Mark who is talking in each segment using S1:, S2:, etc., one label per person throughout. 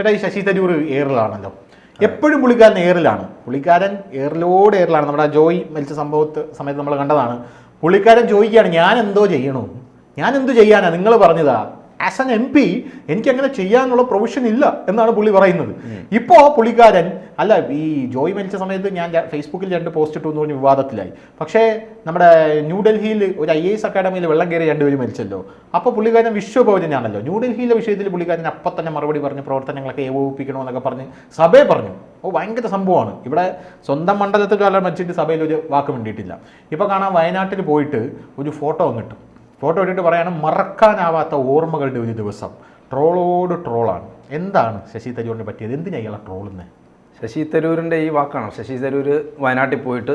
S1: ചേട്ടാ ഈ ശശി തരൂർ എയറിലാണല്ലോ എപ്പോഴും പുള്ളിക്കാരൻ എയറിലാണ് പുള്ളിക്കാരൻ എയറിലോട് എയറിലാണ് നമ്മുടെ ജോയി മരിച്ച സംഭവത്ത് സമയത്ത് നമ്മൾ കണ്ടതാണ്. പുള്ളിക്കാരൻ ചോദിക്കുകയാണ് ഞാൻ എന്തോ ചെയ്യണോ? ഞാൻ എന്തു ചെയ്യാനാണ് നിങ്ങൾ പറഞ്ഞതാ. ആസ് എൻ എം പി എനിക്ക് അങ്ങനെ ചെയ്യാനുള്ള പ്രൊവിഷൻ ഇല്ല എന്നാണ് പുള്ളി പറയുന്നത്. ഇപ്പോൾ പുള്ളിക്കാരൻ അല്ല ഈ ജോയി മരിച്ച സമയത്ത് ഞാൻ ഫേസ്ബുക്കിൽ രണ്ട് പോസ്റ്റ് ഇട്ടു എന്ന് പറഞ്ഞ് വിവാദത്തിലായി. പക്ഷേ നമ്മുടെ ന്യൂഡൽഹിയിൽ ഒരു ഐ എസ് അക്കാഡമിയിൽ വെള്ളം കയറി രണ്ടുപേരും മരിച്ചല്ലോ. അപ്പോൾ പുള്ളിക്കാരൻ വിശ്വഭോജനാണല്ലോ. ന്യൂഡൽഹിയിലെ വിഷയത്തിൽ പുള്ളിക്കാരൻ അപ്പം തന്നെ മറുപടി പറഞ്ഞ് പ്രവർത്തനങ്ങളൊക്കെ ഏകോപിപ്പിക്കണമെന്നൊക്കെ പറഞ്ഞ് സഭയെ പറഞ്ഞു. ഓ ഭയങ്കര സംഭവമാണ്. ഇവിടെ സ്വന്തം മണ്ഡലത്തിൽ ഒരാളെ മരിച്ചിട്ട് സഭയിൽ ഒരു വാക്ക് വേണ്ടിയിട്ടില്ല ഇപ്പോൾ കാണാൻ വയനാട്ടിൽ പോയിട്ട് ഒരു ഫോട്ടോ കിട്ടും ഫോട്ടോ എടുത്തിട്ട് പറയാണ് മറക്കാനാവാത്ത ഓർമ്മകളുടെ ഒരു ദിവസം. ട്രോളോട് ട്രോളാണ്. എന്താണ് ശശി തരൂരിനെ പറ്റിയത്? എന്തിനാണ് ഇയാളെ ട്രോളുന്നത്
S2: ശശി തരൂരിന്റെ ഈ വാക്കാണ്. ശശി തരൂർ വയനാട്ടിൽ പോയിട്ട്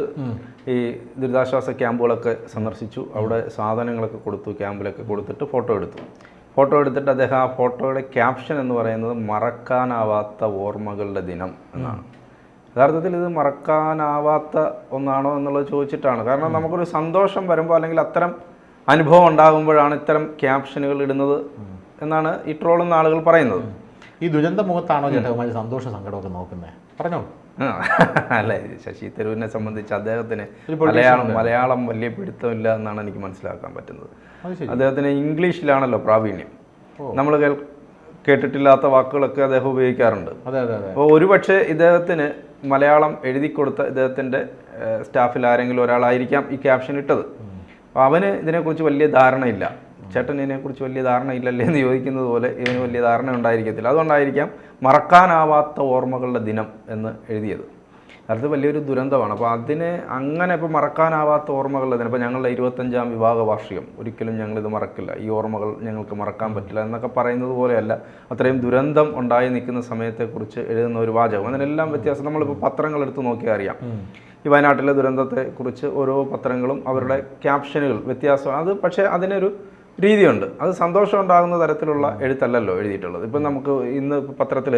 S2: ഈ ദുരിതാശ്വാസ ക്യാമ്പുകളൊക്കെ സന്ദർശിച്ചു. അവിടെ സാധനങ്ങളൊക്കെ കൊടുത്തു ക്യാമ്പിലൊക്കെ കൊടുത്തിട്ട് ഫോട്ടോ എടുത്തു. ഫോട്ടോ എടുത്തിട്ട് അദ്ദേഹം ആ ഫോട്ടോയുടെ ക്യാപ്ഷൻ എന്ന് പറയുന്നത് മറക്കാനാവാത്ത ഓർമ്മകളുടെ ദിനം എന്നാണ്. യഥാർത്ഥത്തിൽ ഇത് മറക്കാനാവാത്ത ഒന്നാണോ എന്നുള്ളത് ചോദിച്ചിട്ടാണ്. കാരണം നമുക്കൊരു സന്തോഷം വരുമ്പോൾ അല്ലെങ്കിൽ അത്തരം അനുഭവം ഉണ്ടാകുമ്പോഴാണ് ഇത്തരം ക്യാപ്ഷനുകൾ ഇടുന്നത് എന്നാണ് ഈ ട്രോളുന്ന ആളുകൾ പറയുന്നത്.
S1: ഈ ദുരന്ത മുഖത്താണോ സന്തോഷ സങ്കടമൊക്കെ നോക്കുന്നത് പറഞ്ഞോ
S2: അല്ലേ? ശശി തരൂരിനെ സംബന്ധിച്ച് അദ്ദേഹത്തിന് മലയാളം മലയാളം വലിയ പിടുത്തമില്ല എന്നാണ് എനിക്ക് മനസ്സിലാക്കാൻ പറ്റുന്നത്. അദ്ദേഹത്തിന് ഇംഗ്ലീഷിലാണല്ലോ പ്രാവീണ്യം. നമ്മൾ കേട്ടിട്ടില്ലാത്ത വാക്കുകളൊക്കെ അദ്ദേഹം ഉപയോഗിക്കാറുണ്ട്. അപ്പോൾ ഒരുപക്ഷെ ഇദ്ദേഹത്തിന് മലയാളം എഴുതി കൊടുത്ത ഇദ്ദേഹത്തിന്റെ സ്റ്റാഫിൽ ആരെങ്കിലും ഒരാളായിരിക്കാം ഈ ക്യാപ്ഷൻ ഇട്ടത്. അപ്പോൾ അവന് ഇതിനെക്കുറിച്ച് വലിയ ധാരണയില്ല. ചേട്ടൻ ഇതിനെക്കുറിച്ച് വലിയ ധാരണ ഇല്ലല്ലേ എന്ന് ചോദിക്കുന്നത് പോലെ ഇവന് വലിയ ധാരണ ഉണ്ടായിരിക്കത്തില്ല. അതുകൊണ്ടായിരിക്കാം മറക്കാനാവാത്ത ഓർമ്മകളുടെ ദിനം എന്ന് എഴുതിയത്. അത് വലിയൊരു ദുരന്തമാണ്. അപ്പോൾ അതിന് അങ്ങനെ ഇപ്പോൾ മറക്കാനാവാത്ത ഓർമ്മകളുടെ ദിനം. ഇപ്പോൾ ഞങ്ങളുടെ ഇരുപത്തഞ്ചാം വിവാഹ വാർഷികം ഒരിക്കലും ഞങ്ങളിത് മറക്കില്ല. ഈ ഓർമ്മകൾ ഞങ്ങൾക്ക് മറക്കാൻ പറ്റില്ല എന്നൊക്കെ പറയുന്നത് പോലെയല്ല. അത്രയും ദുരന്തം ഉണ്ടായി നിൽക്കുന്ന സമയത്തെക്കുറിച്ച് എഴുതുന്ന ഒരു വാചകം. അതിനെല്ലാം വ്യത്യാസം. നമ്മളിപ്പോൾ പത്രങ്ങൾ എടുത്ത് നോക്കിയാൽ അറിയാം. ഈ വയനാട്ടിലെ ദുരന്തത്തെക്കുറിച്ച് ഓരോ പത്രങ്ങളും അവരുടെ ക്യാപ്ഷനുകൾ വ്യത്യാസം അത് പക്ഷേ അതിനൊരു രീതിയുണ്ട്. അത് സന്തോഷം ഉണ്ടാകുന്ന തരത്തിലുള്ള എഴുത്തല്ലല്ലോ എഴുതിയിട്ടുള്ളത്. ഇപ്പം നമുക്ക് ഇന്ന് പത്രത്തിൽ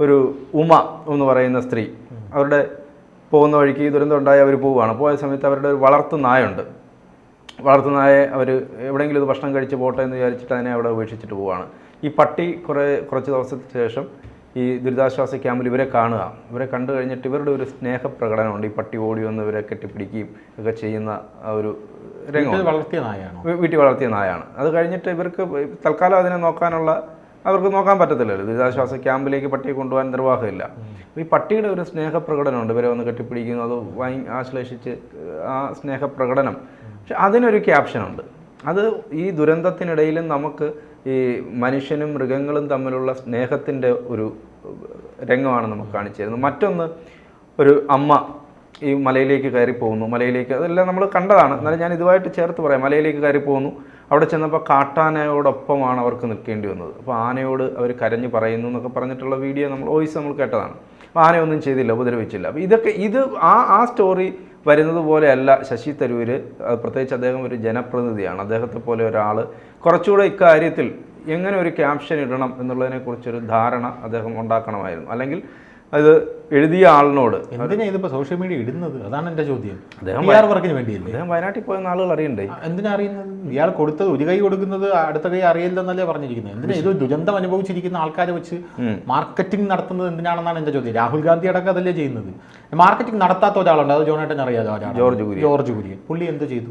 S2: ഒരു ഉമ എന്ന് പറയുന്ന സ്ത്രീ അവരുടെ പോകുന്ന വഴിക്ക് ദുരന്തം ഉണ്ടായി അവർ പോവുകയാണ്. പോയ സമയത്ത് അവരുടെ ഒരു വളർത്തു നായുണ്ട് വളർത്തു നായെ അവർ എവിടെയെങ്കിലും ഇത് ഭക്ഷണം കഴിച്ച് പോട്ടെ എന്ന് വിചാരിച്ചിട്ട് അതിനെ അവിടെ ഉപേക്ഷിച്ചിട്ട് പോവുകയാണ്. ഈ പട്ടി കുറേ കുറച്ച് ദിവസത്തിന് ശേഷം ഈ ദുരിതാശ്വാസ ക്യാമ്പിൽ ഇവരെ കാണുക. ഇവരെ കണ്ടു കഴിഞ്ഞിട്ട് ഇവരുടെ ഒരു സ്നേഹപ്രകടനമുണ്ട്. ഈ പട്ടി ഓടി വന്ന് ഇവരെ കെട്ടിപ്പിടിക്കുകയും ഒക്കെ ചെയ്യുന്ന ആ ഒരു രംഗം
S1: വളർത്തിയ നായാണ്
S2: വീട്ടിൽ വളർത്തിയ നായാണ്. അത് കഴിഞ്ഞിട്ട് ഇവർക്ക് തൽക്കാലം അതിനെ നോക്കാനുള്ള അവർക്ക് നോക്കാൻ പറ്റത്തില്ലല്ലോ. ദുരിതാശ്വാസ ക്യാമ്പിലേക്ക് പട്ടിയെ കൊണ്ടുപോകാൻ നിർവാഹമില്ല. ഈ പട്ടിയുടെ ഒരു സ്നേഹപ്രകടനമുണ്ട്. ഇവരെ വന്ന് കെട്ടിപ്പിടിക്കുന്നു. അത് വാങ്ങി ആശ്ലേഷിച്ച് ആ സ്നേഹപ്രകടനം. പക്ഷെ അതിനൊരു ക്യാപ്ഷനുണ്ട്. അത് ഈ ദുരന്തത്തിനിടയിലും നമുക്ക് ഈ മനുഷ്യനും മൃഗങ്ങളും തമ്മിലുള്ള സ്നേഹത്തിന്റെ ഒരു രംഗമാണ് നമുക്ക് കാണിച്ചു തരുന്നത് മറ്റൊന്ന് ഒരു അമ്മ ഈ മലയിലേക്ക് കയറി പോകുന്നു. മലയിലേക്ക് അതെല്ലാം നമ്മൾ കണ്ടതാണ്. എന്നാലും ഞാൻ ഇതുമായിട്ട് ചേർത്ത് പറയാം. മലയിലേക്ക് കയറി പോകുന്നു. അവിടെ ചെന്നപ്പോൾ കാട്ടാനയോടൊപ്പമാണ് അവർക്ക് നിൽക്കേണ്ടി വന്നത്. അപ്പോൾ ആനയോട് അവർ കരഞ്ഞു പറയുന്നു എന്നൊക്കെ പറഞ്ഞിട്ടുള്ള വീഡിയോ നമ്മൾ വോയിസ് നമ്മൾ കേട്ടതാണ്. അപ്പോൾ ആനയൊന്നും ചെയ്തില്ല ഉപദ്രവിച്ചില്ല. അപ്പോൾ ഇതൊക്കെ ഇത് ആ ആ സ്റ്റോറി വരുന്നത് പോലെയല്ല ശശി തരൂര്. പ്രത്യേകിച്ച് അദ്ദേഹം ഒരു ജനപ്രതിനിധിയാണ്. അദ്ദേഹത്തെ പോലെ ഒരാൾ കുറച്ചുകൂടെ ഇക്കാര്യത്തിൽ എങ്ങനെ ഒരു ക്യാപ്ഷൻ ഇടണം എന്നുള്ളതിനെക്കുറിച്ചൊരു ധാരണ അദ്ദേഹം ഉണ്ടാക്കണമായിരുന്നു. അല്ലെങ്കിൽ അത് എഴുതിയ ആളിനോട്.
S1: എന്തിനാ ഇതിപ്പോ സോഷ്യൽ മീഡിയ ഇടുന്നത്? അതാണ് എന്റെ ചോദ്യം.
S2: അദ്ദേഹം
S1: വർക്കിന് വേണ്ടിയല്ലേ?
S2: അദ്ദേഹം വയനാട്ടിൽ പോയെന്ന് ആളുകൾ അറിയണ്ടേ?
S1: എന്തിനാ അറിയുന്നത്? ഇയാൾ കൊടുത്തത് ഒരു കൈ കൊടുക്കുന്നത് അടുത്ത കൈ അറിയില്ലെന്നല്ലേ പറഞ്ഞിരിക്കുന്നത്. എന്തിനാ ഇത് ദുരന്തം അനുഭവിച്ചിരിക്കുന്ന ആൾക്കാരെ വെച്ച് മാർക്കറ്റിംഗ് നടത്തുന്നത് എന്തിനാണെന്നാണ് എന്റെ ചോദ്യം. രാഹുൽ ഗാന്ധി അടക്കം അതല്ലേ ചെയ്യുന്നത്? മാർക്കറ്റിംഗ് നടത്താത്ത ഒരാളുണ്ട്. അത് ജോണേട്ടൻ അറിയാതെ.
S2: ജോർജ് കുര്യൻ.
S1: ജോർജ് കുര്യൻ. പുള്ളി എന്ത് ചെയ്തു?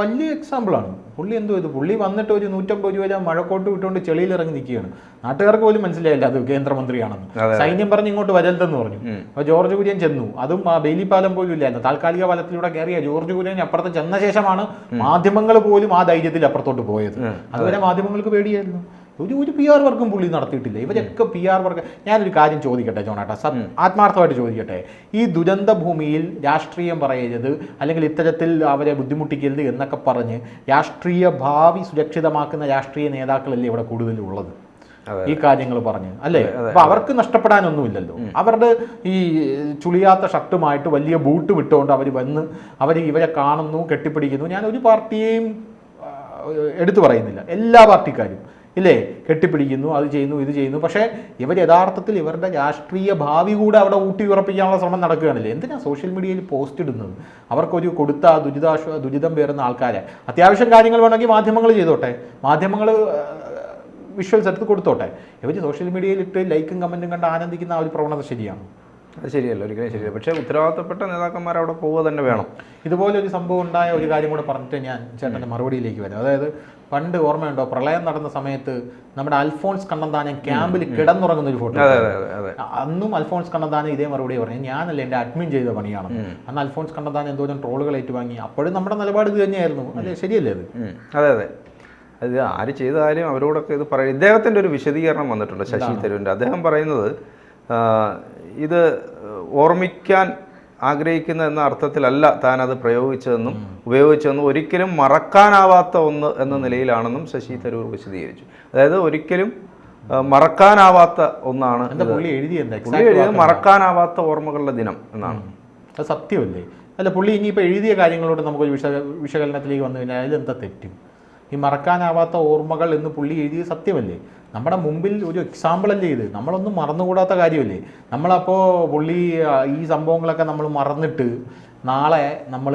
S1: വലിയ എക്സാമ്പിൾ ആണ്. പുള്ളി എന്ത് ചെയ്തു? പുള്ളി വന്നിട്ട് ഒരു നൂറ്റമ്പത് രൂപ മഴക്കോട്ട് വിട്ടുകൊണ്ട് ചെളിയിൽ ഇറങ്ങി നിൽക്കുകയാണ് നാട്ടുകാർക്ക് പോലും മനസ്സിലായില്ല അത് കേന്ദ്രമന്ത്രിയാണെന്ന്. സൈന്യം പറഞ്ഞ് ഇങ്ങോട്ട് വരരുതെന്ന് പറഞ്ഞു. അപ്പോൾ ജോർജ് കുര്യൻ ചെന്നു. അതും ആ ബെയിലി പാലം പോലും ഇല്ലായിരുന്നു. താൽക്കാലിക പാലത്തിലൂടെ കയറിയ ജോർജ് കുര്യൻ അപ്പുറത്ത് ചെന്ന ശേഷമാണ് മാധ്യമങ്ങൾ പോലും ആ ധൈര്യത്തിൽ അപ്പുറത്തോട്ട് പോയത്. അതുവരെ മാധ്യമങ്ങൾക്ക് പേടിയായിരുന്നു. ഒരു ഒരു പി ആർ വർക്കും പുള്ളി നടത്തിയിട്ടില്ല. ഇവരൊക്കെ പി ആർ വർക്ക്. ഞാനൊരു കാര്യം ചോദിക്കട്ടെ ജോണാട്ട? സത് ആത്മാർത്ഥമായിട്ട് ചോദിക്കട്ടെ. ഈ ദുരന്ത ഭൂമിയിൽ രാഷ്ട്രീയം പറയരുത് അല്ലെങ്കിൽ ഇത്തരത്തിൽ അവരെ ബുദ്ധിമുട്ടിക്കരുത് എന്നൊക്കെ പറഞ്ഞ് രാഷ്ട്രീയ ഭാവി സുരക്ഷിതമാക്കുന്ന രാഷ്ട്രീയ നേതാക്കളല്ലേ ഇവിടെ കൂടുതലും ഉള്ളത് ഈ കാര്യങ്ങൾ പറഞ്ഞ്. അല്ലേ? അപ്പൊ അവർക്ക് നഷ്ടപ്പെടാനൊന്നുമില്ലല്ലോ അവരുടെ ഈ ചുളിയാത്ത ഷർട്ടുമായിട്ട് വലിയ ബൂട്ടും ഇട്ടുകൊണ്ട് അവർ വന്ന് അവർ ഇവരെ കാണുന്നു കെട്ടിപ്പിടിക്കുന്നു. ഞാൻ ഒരു പാർട്ടിയെയും എടുത്തു പറയുന്നില്ല. എല്ലാ പാർട്ടിക്കാരും. ഇല്ലേ? കെട്ടിപ്പിടിക്കുന്നു അത് ചെയ്യുന്നു ഇത് ചെയ്യുന്നു. പക്ഷേ ഇവർ യഥാർത്ഥത്തിൽ ഇവരുടെ രാഷ്ട്രീയ ഭാവി കൂടെ അവിടെ ഊട്ടി ഉറപ്പിക്കാനുള്ള ശ്രമം നടക്കുകയാണല്ലേ? എന്തിനാണ് സോഷ്യൽ മീഡിയയിൽ പോസ്റ്റ് ഇടുന്നത്? അവർക്കൊരു കൊടുത്ത ദുരിതാശ്വാ ദുരിതാശ്വ ദുരിതം പേരുന്ന ആൾക്കാരെ. അത്യാവശ്യം കാര്യങ്ങൾ വേണമെങ്കിൽ മാധ്യമങ്ങൾ ചെയ്തോട്ടെ. മാധ്യമങ്ങൾ വിഷ്വൽസ് എടുത്ത് കൊടുത്തോട്ടെ? ഇവർ സോഷ്യൽ മീഡിയയിൽ ഇട്ട് ലൈക്കും കമന്റും കണ്ട് ആനന്ദിക്കുന്ന ആ ഒരു പ്രവണത ശരിയാണ്?
S2: അത് ശരിയല്ല ഒരിക്കലും ശരിയല്ല. പക്ഷേ ഉത്തരവാദിത്തപ്പെട്ട നേതാക്കന്മാർ അവിടെ പോവുക തന്നെ വേണം.
S1: ഇതുപോലെ ഒരു സംഭവം ഉണ്ടായ ഒരു കാര്യം കൂടെ പറഞ്ഞിട്ട് ഞാൻ ചേട്ടന്റെ മറുപടിയിലേക്ക് വരാം. അതായത് പണ്ട് ഓർമ്മയുണ്ടോ? പ്രളയം നടന്ന സമയത്ത് നമ്മുടെ അൽഫോൺസ് കണ്ണന്താനം ക്യാമ്പിൽ കിടന്നുറങ്ങുന്ന ഒരു ഫോട്ടോ അന്നും അൽഫോൺസ് കണ്ണന്താനം ഇതേ മറുപടി പറഞ്ഞു. ഞാനല്ല എന്റെ അഡ്മിൻ ചെയ്ത പണിയാണ്. അന്ന് അൽഫോൺസ് കണ്ണന്താനം എന്തോരം ട്രോളുകൾ ഏറ്റുവാങ്ങി അപ്പോഴും നമ്മുടെ നിലപാട് ഇത് തന്നെയായിരുന്നു. അല്ലേ? ശരിയല്ലേ അത്?
S2: അതെ അതെ. അത് ആര് ചെയ്താലും അവരോടൊക്കെ ഇത് പറയും ഇദ്ദേഹത്തിന്റെ ഒരു വിശദീകരണം വന്നിട്ടുണ്ട് ശശി തരൂരിന്റെ. അദ്ദേഹം പറയുന്നത് ഇത് ഓർമ്മിക്കാൻ ആഗ്രഹിക്കുന്ന എന്ന അർത്ഥത്തിലല്ല താൻ അത് പ്രയോഗിച്ചതെന്നും ഉപയോഗിച്ചതെന്നും ഒരിക്കലും മറക്കാനാവാത്ത ഒന്ന് എന്ന നിലയിലാണെന്നും ശശി തരൂർ വിശദീകരിച്ചു. അതായത് ഒരിക്കലും മറക്കാനാവാത്ത ഒന്നാണ്
S1: പുള്ളി
S2: എഴുതിയത്? മറക്കാനാവാത്ത ഓർമ്മകളുടെ ദിനം എന്നാണ്.
S1: അത് സത്യമല്ലേ? അല്ല പുള്ളി ഇനിയിപ്പോൾ എഴുതിയ കാര്യങ്ങളോട് നമുക്കൊരു വിശ വിശകലനത്തിലേക്ക് വന്നു കഴിഞ്ഞാൽ അതിലെന്താ തെറ്റും? ഈ മറക്കാനാവാത്ത ഓർമ്മകൾ എന്ന് പുള്ളി എഴുതിയത് സത്യമല്ലേ? നമ്മുടെ മുമ്പിൽ ഒരു എക്സാമ്പിൾ അല്ലേ ഇത്? നമ്മളൊന്നും മറന്നുകൂടാത്ത കാര്യമല്ലേ? നമ്മളപ്പോൾ പുള്ളി ഈ സംഭവങ്ങളൊക്കെ നമ്മൾ മറന്നിട്ട് നാളെ നമ്മൾ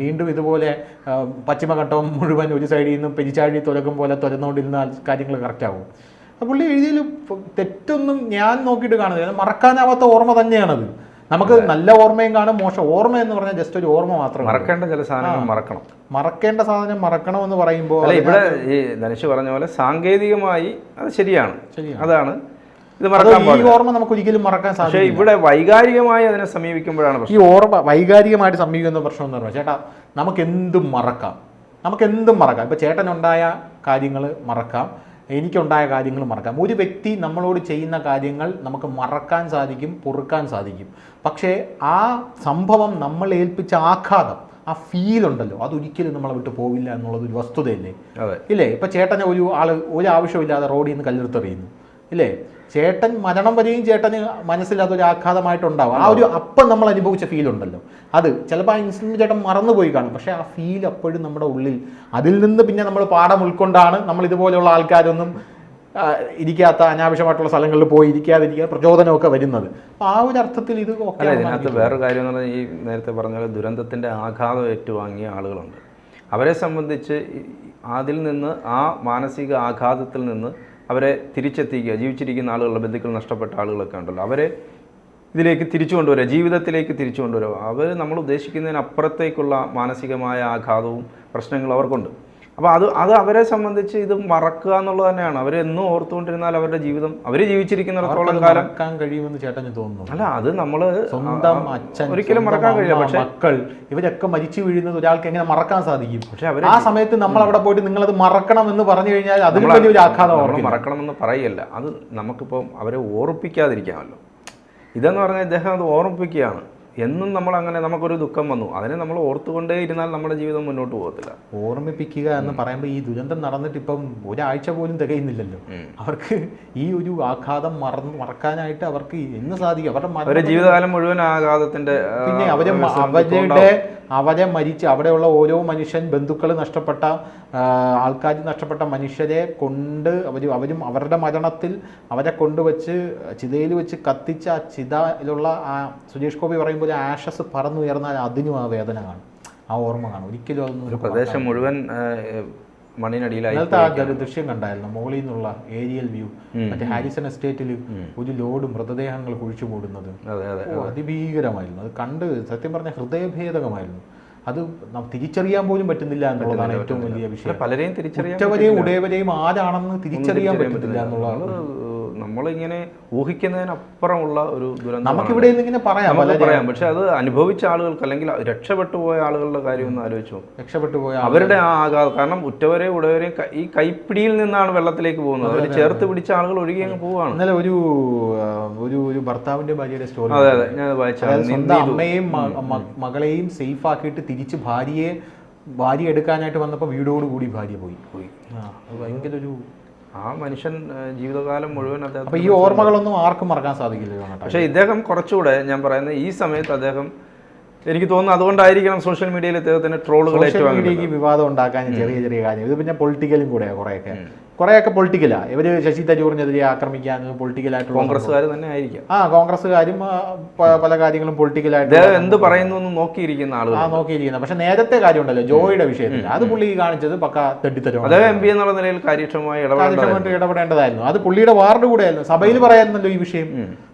S1: വീണ്ടും ഇതുപോലെ പശ്ചിമഘട്ടം മുഴുവൻ ഒരു സൈഡിൽ നിന്ന് പെരിച്ചാഴി തുരക്കും പോലെ തുരന്നുകൊണ്ടിരുന്നാൽ കാര്യങ്ങൾ കറക്റ്റാവും അപ്പോൾ പുള്ളി എഴുതിയതിൽ തെറ്റൊന്നും ഞാൻ നോക്കിയിട്ട് കാണുന്നില്ല. മറക്കാനാവാത്ത ഓർമ്മ തന്നെയാണത്. നമുക്ക് നല്ല ഓർമ്മയും കാണും മോശം ഓർമ്മ എന്ന് പറഞ്ഞാൽ ജസ്റ്റ് ഒരു ഓർമ്മ മാത്രം.
S2: മറക്കേണ്ട ചില സാധനങ്ങൾ മറക്കണം.
S1: മറക്കേണ്ട സാധനം മറക്കണം എന്ന്
S2: പറയുമ്പോൾ ഇവിടെ ഈ ധനുഷ് പറഞ്ഞ പോലെ സാങ്കേതികമായി അത് ശരിയാണ്. അതാണ്. ഇത് മറക്കാൻ
S1: ഈ ഓർമ്മ നമുക്ക് ഒരിക്കലും മറക്കാൻ സാധിക്കും
S2: ഇവിടെ വൈകാരികമായി അതിനെ സമീപിക്കുമ്പോഴാണ് പ്രശ്നം
S1: ഈ ഓർമ്മ വൈകാരികമായിട്ട് സമീപിക്കുന്ന പ്രശ്നം എന്ന് പറഞ്ഞാൽ ചേട്ടാ നമുക്ക് എന്തും മറക്കാം. നമുക്ക് എന്തും മറക്കാം. ഇപ്പൊ ചേട്ടനുണ്ടായ കാര്യങ്ങൾ മറക്കാം. എനിക്കുണ്ടായ കാര്യങ്ങൾ മറക്കാം. ഒരു വ്യക്തി നമ്മളോട് ചെയ്യുന്ന കാര്യങ്ങൾ നമുക്ക് മറക്കാൻ സാധിക്കും പൊറുക്കാൻ സാധിക്കും. പക്ഷേ ആ സംഭവം നമ്മൾ ഏൽപ്പിച്ച ആഘാതം ആ ഫീൽ ഉണ്ടല്ലോ അതൊരിക്കലും നമ്മളെ വിട്ടു പോവില്ല എന്നുള്ളത് ഒരു വസ്തുതയല്ലേ ഇല്ലേ? ഇപ്പൊ ചേട്ടനെ ഒരു ആൾ ഒരു ആവശ്യമില്ലാതെ റോഡിൽ നിന്ന് കല്ലെടുത്തെറിയുന്നു. ഇല്ലേ? ചേട്ടൻ മരണം വരെയും ചേട്ടന് മനസ്സിൽ അതൊരു ആഘാതമായിട്ടുണ്ടാവും. ആ ഒരു അപ്പം നമ്മൾ അനുഭവിച്ച ഫീൽ ഉണ്ടല്ലോ. അത് ചിലപ്പോൾ ആ ഇൻസിഡന്റ് ചേട്ടൻ മറന്നുപോയി കാണും. പക്ഷേ ആ ഫീൽ അപ്പോഴും നമ്മുടെ ഉള്ളിൽ. അതിൽ നിന്ന് പിന്നെ നമ്മൾ പാഠം ഉൾക്കൊണ്ടാണ് നമ്മൾ ഇതുപോലെയുള്ള ആൾക്കാരൊന്നും ഇരിക്കാത്ത അനാവശ്യമായിട്ടുള്ള സ്ഥലങ്ങളിൽ പോയി ഇരിക്കാതിരിക്കുക പ്രചോദനമൊക്കെ വരുന്നത്. അപ്പോൾ ആ ഒരു അർത്ഥത്തിൽ ഇത്
S2: അല്ല ഇതിനകത്ത് വേറൊരു കാര്യം എന്ന് പറഞ്ഞാൽ ഈ നേരത്തെ പറഞ്ഞ പോലെ ദുരന്തത്തിന്റെ ആഘാതം ഏറ്റുവാങ്ങിയ ആളുകളുണ്ട്. അവരെ സംബന്ധിച്ച് അതിൽ നിന്ന് ആ മാനസിക ആഘാതത്തിൽ നിന്ന് അവരെ തിരിച്ചെത്തിക്കുക. ജീവിച്ചിരിക്കുന്ന ആളുകളുടെ ബന്ധുക്കൾ നഷ്ടപ്പെട്ട ആളുകളൊക്കെ ഉണ്ടല്ലോ. അവരെ ഇതിലേക്ക് തിരിച്ചു കൊണ്ടുവരിക ജീവിതത്തിലേക്ക് തിരിച്ചു കൊണ്ടുവരിക. അവർ നമ്മൾ ഉദ്ദേശിക്കുന്നതിനപ്പുറത്തേക്കുള്ള മാനസികമായ ആഘാതവും പ്രശ്നങ്ങളും അവർക്കുണ്ട്. അപ്പോൾ അത് അത് അവരെ സംബന്ധിച്ച് ഇത് മറക്കുക എന്നുള്ളത് തന്നെയാണ്. അവരെന്നും ഓർത്തുകൊണ്ടിരുന്നാൽ അവരുടെ ജീവിതം അവർ ജീവിച്ചിരിക്കുന്നിടത്തോളം കാലം
S1: മറക്കാൻ കഴിയുമെന്ന് ചേട്ടന് തോന്നുന്നു.
S2: അല്ല അത് നമ്മൾ
S1: സ്വന്തം അച്ഛൻ
S2: ഒരിക്കലും മറക്കാൻ കഴിയില്ല. പക്ഷേ
S1: മക്കൾ ഇവരൊക്കെ മരിച്ചു വീഴുന്നത് ഒരാൾക്ക് എങ്ങനെ മറക്കാൻ സാധിക്കും?
S2: പക്ഷേ അവർ
S1: ആ സമയത്ത് നമ്മൾ അവിടെ പോയിട്ട് നിങ്ങൾ അത് മറക്കണം എന്ന് പറഞ്ഞു കഴിഞ്ഞാൽ
S2: അതിൽ
S1: വലിയൊരു ആഘാതം മറക്കണം
S2: എന്ന് പറയല്ല. അത് നമുക്കിപ്പോൾ അവരെ ഓർപ്പിക്കാതിരിക്കാമല്ലോ ഇതെന്ന് പറഞ്ഞാൽ ഇദ്ദേഹം അത് ഓർമ്മിപ്പിക്കുകയാണ്. എന്നും നമ്മൾ അങ്ങനെ നമുക്കൊരു ദുഃഖം വന്നു. അതിനെ നമ്മൾ ഓർത്തുകൊണ്ടേ ഇരുന്നാൽ നമ്മുടെ ജീവിതം മുന്നോട്ട് പോകത്തില്ല.
S1: ഓർമ്മിപ്പിക്കുക എന്ന് പറയുമ്പോൾ ഈ ദുരന്തം നടന്നിട്ട് ഇപ്പം ഒരാഴ്ച പോലും തികയുന്നില്ലല്ലോ. അവർക്ക് ഈ ഒരു ആഘാതം മറന്ന് മറക്കാനായിട്ട് അവർക്ക് എന്ന് സാധിക്കും. അവരുടെ
S2: ജീവിതകാലം മുഴുവൻ ആഘാതത്തിന്റെ
S1: പിന്നെ അവരെ അവരുടെ അവരെ മരിച്ച് അവിടെയുള്ള ഓരോ മനുഷ്യൻ ബന്ധുക്കൾ നഷ്ടപ്പെട്ട ആൾക്കാർ നഷ്ടപ്പെട്ട മനുഷ്യരെ കൊണ്ട് അവർ അവരും അവരുടെ മരണത്തിൽ അവരെ കൊണ്ടുവച്ച് ചിതയിൽ വെച്ച് കത്തിച്ച ആ ചിതയിലുള്ള ആ സുരേഷ് ഗോപി പറയും പോലെ ആഷസ് പറന്നുയർന്നാൽ അതിനും ആ വേദന കാണും. ആ ഓർമ്മ കാണും. ഒരിക്കലും അതൊന്നും ഒരു
S2: പ്രദേശം മുഴുവൻ മണ്ണിനടിയിലായി
S1: ഇന്നലത്തെ ആ ദൃശ്യം കണ്ടായിരുന്നു. മുകളിൽ നിന്നുള്ള ഏരിയൽ വ്യൂ. മറ്റേ ഹാരിസൺ എസ്റ്റേറ്റിൽ ഒരു ലോഡ് മൃതദേഹങ്ങൾ കുഴിച്ചു മൂടുന്നത്.
S2: അതെ അതെ
S1: അതിഭീകരമായിരുന്നു. അത് കണ്ട് സത്യം പറഞ്ഞ ഹൃദയഭേദകമായിരുന്നു. അത് തിരിച്ചറിയാൻ പോലും പറ്റുന്നില്ല എന്നുള്ളതാണ് ഏറ്റവും വലിയ വിഷയം.
S2: പലരെയും
S1: ഉറ്റവരെയും ഉടയവരെയും ആരാണെന്ന് തിരിച്ചറിയാൻ പറ്റുന്നില്ല. എന്നുള്ളതാണ്
S2: നമ്മളിങ്ങനെ ഊഹിക്കുന്നതിനപ്പുറമുള്ള ഒരു ദുരന്തം
S1: നമുക്കിവിടെ ഇങ്ങനെ പറയാം
S2: നമുക്ക് പറയാം. പക്ഷെ അത് അനുഭവിച്ച ആളുകൾക്ക് അല്ലെങ്കിൽ രക്ഷപ്പെട്ടു പോയ ആളുകളുടെ കാര്യം ഒന്ന് ആലോചിച്ചു
S1: രക്ഷപ്പെട്ടു പോയ
S2: അവരുടെ ആ ആഘാതം കാരണം ഉറ്റവരെ ഉടവരെ ഈ കൈപ്പിടിയിൽ നിന്നാണ് വെള്ളത്തിലേക്ക് പോകുന്നത്. അവർ ചേർത്ത് പിടിച്ച ആളുകൾ ഒഴുകി അങ്ങ് പോവാണ്.
S1: ഇന്നലെ ഒരു ഒരു ഒരു ഭർത്താവിന്റെ ഭാര്യയുടെ സ്റ്റോറി
S2: അതെ അതെ. ഞാൻ വായിച്ച.
S1: അമ്മയും മകളെയും സേഫ് ആക്കിയിട്ട് തിരിച്ച് ഭാര്യയെ ഭാര്യ എടുക്കാനായിട്ട് വന്നപ്പോൾ വീടോടുകൂടി ഭാര്യ പോയി.
S2: പോയി.
S1: അത് ഭയങ്കര ഒരു
S2: ആ മനുഷ്യൻ ജീവിതകാലം മുഴുവൻ അദ്ദേഹം
S1: ഈ ഓർമ്മകളൊന്നും ആർക്കും മറക്കാൻ സാധിക്കില്ല
S2: പക്ഷേ ഇദ്ദേഹം കുറച്ചുകൂടെ ഞാൻ പറയുന്നത് ഈ സമയത്ത് അദ്ദേഹം എനിക്ക് തോന്നുന്നു അതുകൊണ്ടായിരിക്കണം സോഷ്യൽ മീഡിയയിൽ ഇദ്ദേഹത്തിന് ട്രോളുകൾ
S1: മീഡിയക്ക് വിവാദം ഉണ്ടാക്കാൻ ചെറിയ ചെറിയ കാര്യം ഇത് പിന്നെ പൊളിറ്റിക്കലും കൂടെയാണ് കുറേയൊക്കെ. കുറേയൊക്കെ പൊളിറ്റിക്കലാ ഇവർ ശശി തരൂറിനെതിരെ ആക്രമിക്കാൻ പൊളിറ്റിക്കലായിട്ടുള്ള
S2: കോൺഗ്രസ്സുകാർ തന്നെ ആയിരിക്കും
S1: ആ കോൺഗ്രസ്സുകാരും പല കാര്യങ്ങളും പൊളിറ്റിക്കലായിട്ട്
S2: എന്ത് പറയുന്നു എന്ന് നോക്കിയിരിക്കുന്ന ആളുകൾ
S1: ആ നോക്കിയിരിക്കുന്നത് പക്ഷെ നേരത്തെ കാര്യമുണ്ടല്ലോ ജോയിയുടെ വിഷയത്തിൽ. അത് പുള്ളി കാണിച്ചത് പക്ക തെട്ടിത്തരും
S2: അദ്ദേഹം എം പി എന്നുള്ള നിലയിൽ കാര്യക്ഷമമായി
S1: കാര്യക്ഷമമായിട്ട് ഇടപെടേണ്ടതായിരുന്നു. അത് പുള്ളിയുടെ വാർഡ് കൂടെ ആയിരുന്നു സഭയിൽ പറയായിരുന്നല്ലോ ഈ വിഷയം.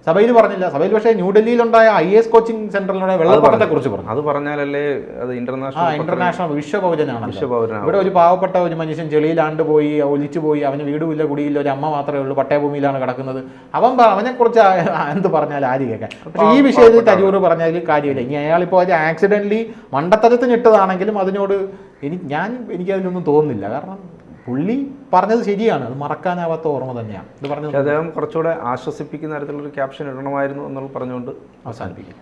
S1: സഭയിൽ പറഞ്ഞില്ല. സഭയിൽ പക്ഷേ ന്യൂഡൽഹിയിലുണ്ടായ ഐ എസ് കോച്ചിങ് സെന്ററിലുണ്ടായ വെള്ളപ്പൊക്കത്തെ കുറിച്ച് പറഞ്ഞു.
S2: അത് പറഞ്ഞാലല്ലേ അത് ഇന്റർനാഷണൽ
S1: ഇന്റർനാഷണൽ
S2: വിശ്വപൗരനാണ്
S1: ഇവിടെ ഒരു പാവപ്പെട്ട ഒരു മനുഷ്യൻ ചെളിയിലാണ്ട് പോയി ഒലിച്ചു പോയി അവന് വീടുമില്ല കുടിയില്ല ഒരു അമ്മ മാത്രമേ ഉള്ളൂ പട്ടയഭൂമിയിലാണ് കിടക്കുന്നത്. അവൻ അവനെ കുറിച്ച് എന്ത് പറഞ്ഞാൽ ആര് കേൾക്കാൻ? പക്ഷേ ഈ വിഷയത്തിൽ തരൂർ പറഞ്ഞാൽ കാര്യമില്ല. ഇനി അയാളിപ്പോൾ അത് ആക്സിഡന്റലി മണ്ടത്തരത്തിന് ഇട്ടതാണെങ്കിലും അതിനോട് എനിക്ക് ഞാൻ എനിക്കതിലൊന്നും തോന്നുന്നില്ല. കാരണം പുള്ളി പറഞ്ഞത് ശരിയാണ്. അത് മറക്കാനാവാത്ത ഓർമ്മ തന്നെയാണ്. ഇത് പറഞ്ഞത്
S2: അദ്ദേഹം കുറച്ചുകൂടെ ആശ്വസിപ്പിക്കുന്ന തരത്തിലൊരു ക്യാപ്ഷൻ ഇടണമായിരുന്നു എന്നുള്ള പറഞ്ഞുകൊണ്ട്
S1: അവസാനിപ്പിക്കും.